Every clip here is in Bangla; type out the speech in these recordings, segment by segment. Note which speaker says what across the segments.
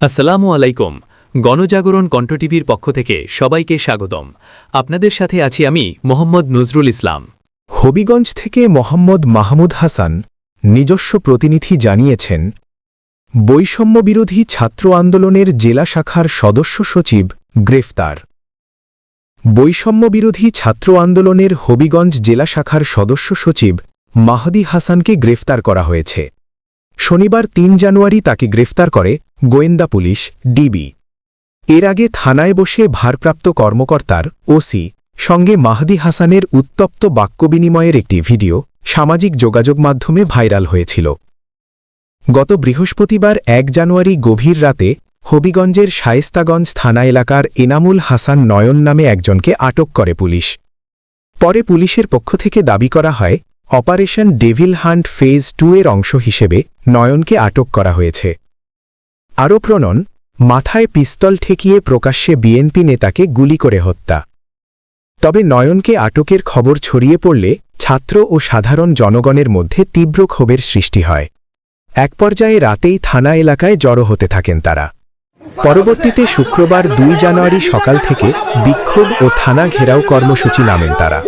Speaker 1: আসসালামু আলাইকুম। গণজাগরণ কণ্ঠ টিভির পক্ষ থেকে সবাইকে স্বাগতম। আপনাদের সাথে আছি আমি মোহাম্মদ নজরুল ইসলাম।
Speaker 2: হবিগঞ্জ থেকে মোহাম্মদ মাহমুদ হাসান নিজস্ব প্রতিনিধি জানিয়েছেন বৈষম্যবিরোধী ছাত্র আন্দোলনের জেলা শাখার সদস্য সচিব গ্রেফতার। বৈষম্যবিরোধী ছাত্র আন্দোলনের হবিগঞ্জ জেলা শাখার সদস্য সচিব মাহদি হাসানকে গ্রেফতার করা হয়েছে। শনিবার তিন জানুয়ারি তাকে গ্রেফতার করে গোয়েন্দা পুলিশ, ডিবি। এর আগে থানায় বসে ভারপ্রাপ্ত কর্মকর্তার ওসি সঙ্গে মাহদি হাসানের উত্তপ্ত বাক্য বিনিময়ের একটি ভিডিও সামাজিক যোগাযোগ মাধ্যমে ভাইরাল হয়েছিল। গত বৃহস্পতিবার এক জানুয়ারি গভীর রাতে হবিগঞ্জের শায়েস্তাগঞ্জ থানা এলাকার এনামুল হাসান নয়ন নামে একজনকে আটক করে পুলিশ। পরে পুলিশের পক্ষ থেকে দাবি করা হয় operation devil hunt phase two এর অংশ হিসেবে নয়নকে আটক করা হয়েছে। আরও প্রণন মাথায় পিস্তল ঠেকিয়ে প্রকাশ্যে বিএনপি নেতাকে গুলি করে হত্যা। তবে নয়নকে আটকের খবর ছড়িয়ে পড়লে ছাত্র ও সাধারণ জনগণের মধ্যে তীব্র ক্ষোভের সৃষ্টি হয়। এক পর্যায়ে রাতেই থানা এলাকায় জড়ো হতে থাকেন তারা। পরবর্তীতে শুক্রবার দুই জানুয়ারি সকাল থেকে বিক্ষোভ ও থানা ঘেরাও কর্মসূচি নামেন তারা।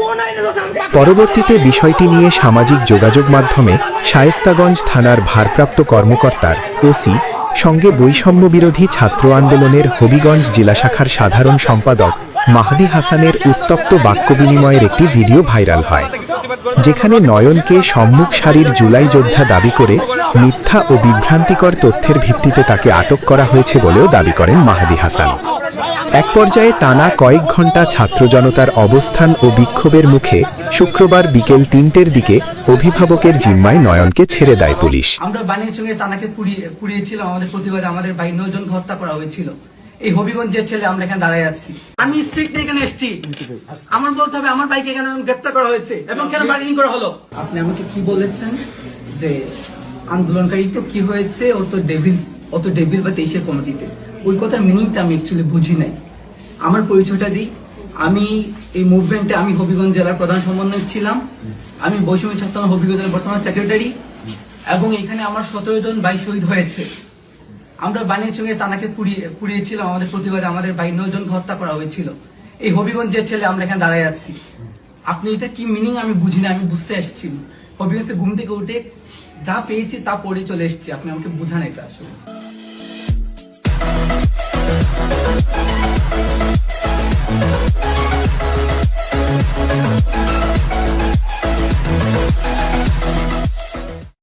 Speaker 2: পরবর্তীতে বিষয়টি নিয়ে সামাজিক যোগাযোগ মাধ্যমে শায়েস্তাগঞ্জ থানার ভারপ্রাপ্ত কর্মকর্তার ওসি, সঙ্গে বৈষম্য বিরোধী ছাত্র আন্দোলনের হবিগঞ্জ জেলা শাখার সাধারণ সম্পাদক মাহদি হাসানের উত্তপ্ত বাক্য বিনিময়ের একটি ভিডিও ভাইরাল হয়, যেখানে নয়নকে সম্মুখ সারির জুলাই যোদ্ধা দাবি করে মিথ্যা ও বিভ্রান্তিকর তথ্যের ভিত্তিতে তাকে আটক করা হয়েছে বলেও দাবি করেন মাহাদি হাসান। এক পর্যায়ে টানা কয়েক ঘণ্টা ছাত্র জনতার অবস্থান ও বিক্ষোভের মুখে শুক্রবার বিকেল তিনটের দিকে অভিভাবকের জিম্মায় নয়নকে ছেড়ে দেয় পুলিশ।
Speaker 3: আমরা বানিয়ে চুঙে তানাকে পুড়িয়েছিলাম আমাদের প্রতিবাদে আমাদের ভাই নজনকে হত্যা করা হয়েছিল। এই হবিগঞ্জের ছেলে আমরা এখানে দাঁড়ায় আছি। আমি স্ট্রিক্ট নিয়ে এখানে এসেছি। আমার বলতে হবে আমার বাইকে কেন গ্রেপ্তার করা হয়েছে এবং কেন বার্গেনিং করা হলো? আপনি আমাকে কি বলেছেন? যে আন্দোলনকারী তো কি হয়েছে? ও তো ডেভিল ও তো ডেভিল বা তেইশের কমিটিতে ওই কথার মিনিংটা আমি অ্যাকচুয়ালি বুঝি নাই। আমার পরিচয়টা দিই। আমি এই মুভমেন্টে আমি হবিগঞ্জ জেলার প্রধান সমন্বয়ক ছিলাম। আমি বৈষম্য ছাত্র হবিগঞ্জের বর্তমান সেক্রেটারি এবং এখানে আমার সতেরো জন বাইক শহীদ হয়েছে। আমরা বানিয়ে চুঙে তানাকে পুড়িয়ে, পুড়িয়েছিলাম, আমাদের প্রতিবাদে আমাদের ভাই নয়জনকে হত্যা করা হয়েছিল। এই হবিগঞ্জের ছেলে আমরা এখানে দাঁড়ায় আছি। আপনি এটা কি মিনিং আমি বুঝি না আমি বুঝতে এসেছি হবিগঞ্জে ঘুম থেকে উঠে যা পেয়েছি তা পড়ে চলে এসেছি। আপনি আমাকে বুঝান এটা আসলে।